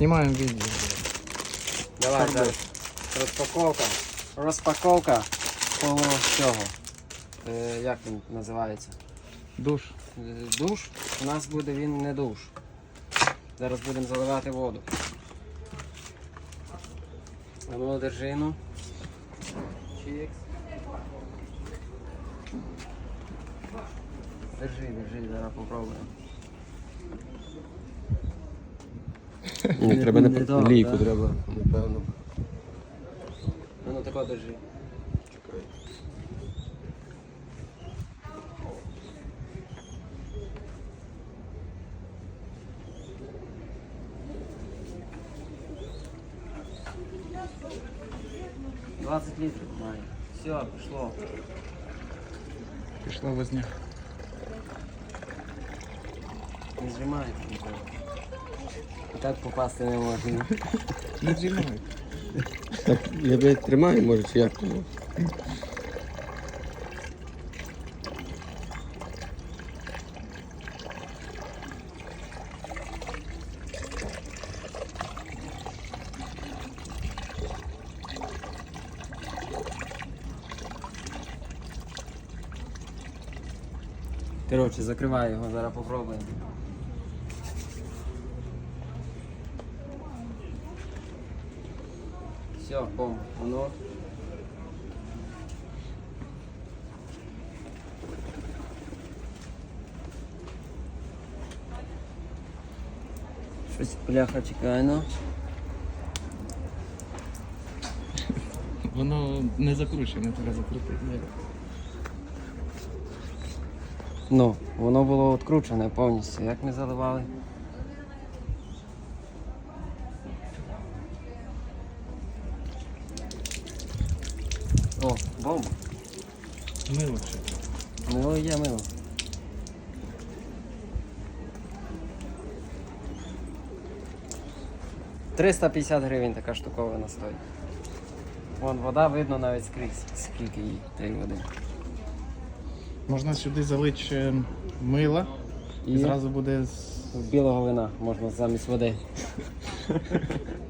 Знімаємо відео. Давай Фарбуй. зараз. Розпаковка. Розпаковка того цього. Е, як він називається? Душ. Е, Душ. У нас буде він не душ. Зараз будемо заливати воду. А ну держи ну. Чікс. Держи, держи, зараз попробуємо. Ні, треба Не не то, лійку, да. треба, напевно. А ну тако держи. Чекай. — 20 літрів має. Все, пішло. Пішла возня. Не зжимається ніколи. Так попасти не можна. Не знімай. Так, я блядь, тримаю, може, чи як? Ну, Коротше, закривай його, зараз попробуємо. Все, бом, воно. Щось бляха чекає, ну. Воно не закручене, треба закрутити. Ну, воно було відкручене повністю. Як ми заливали? О, бомба. Мило ще. Мило є мило. Триста п'ятдесят гривень така штуковина стоїть. Вон вода видно навіть скрізь, скільки їй тієї води. Можна сюди залити мила і І зразу буде з- білого вина можна замість води.